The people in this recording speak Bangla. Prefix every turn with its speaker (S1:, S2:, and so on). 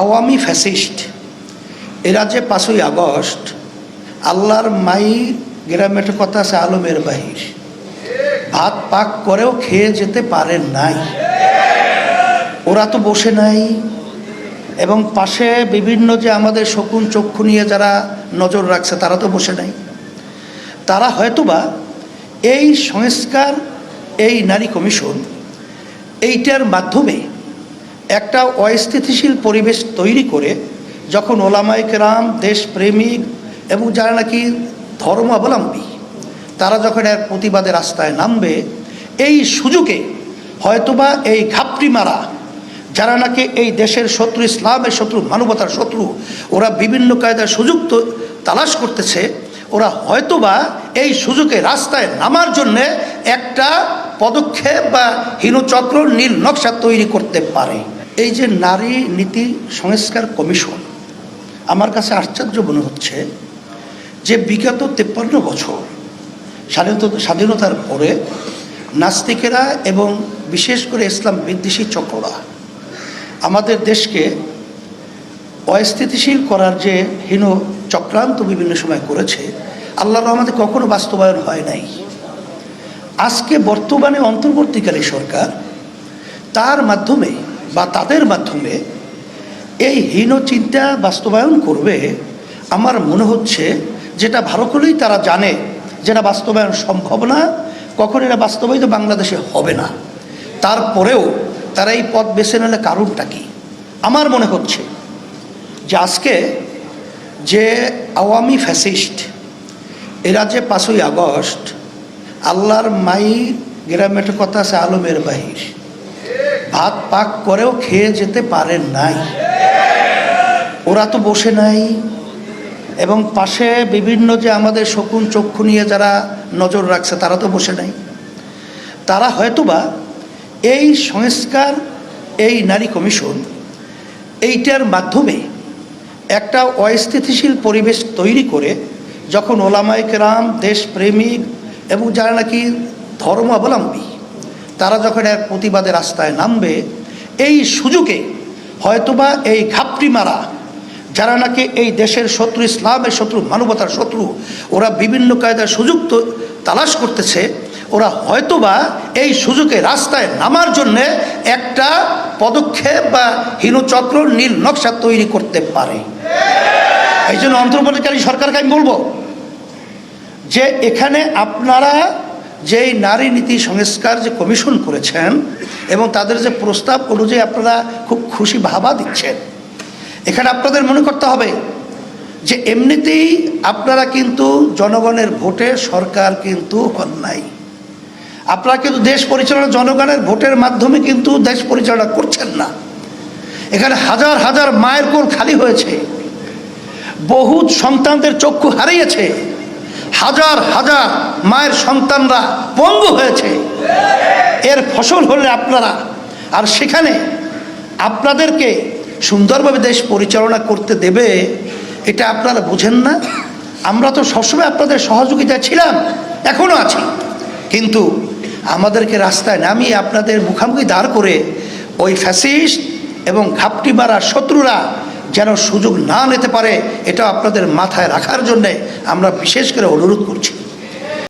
S1: আওয়ামী ফ্যাসিস্ট, এরা যে পাঁচই আগস্ট, আল্লাহর মাই গ্রামের কথা আছে, আলমের বাহির। ভাত পাক করেও খেয়ে যেতে পারে নাই। ওরা তো বসে নাই। এবং পাশে বিভিন্ন যে আমাদের শকুন চক্ষু নিয়ে যারা নজর রাখছে, তারা তো বসে নাই। তারা হয়তোবা এই সংস্কার, এই নারী কমিশন, এইটার মাধ্যমে একটা অস্থিতিশীল পরিবেশ তৈরি করে যখন ওলামাই কেরাম, দেশপ্রেমিক এবং যারা নাকি ধর্মাবলম্বী, তারা যখন এক প্রতিবাদের রাস্তায় নামবে, এই সুযোগে হয়তোবা এই ঘাপটি মারা যারা নাকি এই দেশের শত্রু, ইসলামের শত্রু, মানবতার শত্রু, ওরা বিভিন্ন কায়দার সুযোগ তালাশ করতেছে, ওরা হয়তোবা এই সুযোগে রাস্তায় নামার জন্যে একটা পদক্ষেপ বা হীনচক্র, নীল নকশা তৈরি করতে পারে। এই যে নারী নীতি সংস্কার কমিশন, আমার কাছে আশ্চর্য মনে হচ্ছে যে বিগত তেপ্পান্ন বছর স্বাধীনতা, স্বাধীনতার পরে নাস্তিকেরা এবং বিশেষ করে ইসলাম বিদ্বেষী চক্ররা আমাদের দেশকে অস্থিতিশীল করার যে হীন চক্রান্ত বিভিন্ন সময় করেছে, আল্লাহ রহমতে কখনো বাস্তবায়ন হয় নাই। আজকে বর্তমানে অন্তর্বর্তীকালী সরকার তার মাধ্যমে বা তাদের মাধ্যমে এই হীন চিন্তা বাস্তবায়ন করবে, আমার মনে হচ্ছে যেটা ভালো করেই তারা জানে যেটা বাস্তবায়ন সম্ভব না, কখন এটা বাস্তবায়িত বাংলাদেশে হবে না। তারপরেও তারা এই পথ বেছে নিলে কারণটা কি? আমার মনে হচ্ছে যে আজকে যে আওয়ামী ফ্যাসিস্ট, এরা যে পাঁচই আগস্ট, আল্লাহর মাই গ্রামের কথা আছে, আলমের বাহির। ভাত পাক করেও খেয়ে যেতে পারেন নাই। ওরা তো বসে নাই। এবং পাশে বিভিন্ন যে আমাদের শকুন চক্ষু নিয়ে যারা নজর রাখছে, তারা তো বসে নাই। তারা হয়তোবা এই সংস্কার, এই নারী কমিশন এইটার মাধ্যমে একটা অস্থিতিশীল পরিবেশ তৈরি করে যখন ওলামাই রাম দেশপ্রেমিক এবং যারা নাকি ধর্মাবলম্বী তারা যখন এক প্রতিবাদের রাস্তায় নামবে, এই সুযোগে হয়তোবা এই ঘাপটি মারা, যারা নাকি এই দেশের শত্রু, ইসলামের শত্রু, মানবতার শত্রু, ওরা বিভিন্ন কায়দার সুযোগ তালাশ করতেছে, ওরা হয়তোবা এই সুযোগে রাস্তায় নামার জন্যে একটা পদক্ষেপ বা হীনচক্র, নীল নকশা তৈরি করতে পারে। এই জন্য অন্তর্বর্তীকালী সরকারকে আমি বলব যে এখানে আপনারা যেই নারী নীতি সংস্কার যে কমিশন করেছেন এবং তাদের যে প্রস্তাব অনুযায়ী আপনারা খুব খুশি ভাবা দিচ্ছেন। এখানে আপনাদের মনে করতে হবে যে এমনিতেই আপনারা কিন্তু জনগণের ভোটে সরকার কিন্তু হন নাই আপনারা কিন্তু দেশ পরিচালনা জনগণের ভোটের মাধ্যমে কিন্তু দেশ পরিচালনা করছেন না। এখানে হাজার হাজার মায়ের কোল খালি হয়েছে। বহু সন্তানদের চক্ষু হারিয়েছে। হাজার হাজার মায়ের সন্তানরা পঙ্গু হয়েছে। এর ফসল হলে আপনারা, আর সেখানে আপনাদেরকে সুন্দরভাবে দেশ পরিচালনা করতে দেবে, এটা আপনারা বুঝেন না। আমরা তো সবসময় আপনাদের সহযোগিতা ছিলাম এখনও আছি। কিন্তু আমাদেরকে রাস্তায় নামিয়ে আপনাদের মুখামুখি দাঁড় করে ওই ফ্যাসিস্ট এবং ঘাপটি মারা শত্রুরা যেন সুযোগ না নিতে পারে, এটা আপনাদের মাথায় রাখার জন্যে আমরা বিশেষ করে অনুরোধ করছি।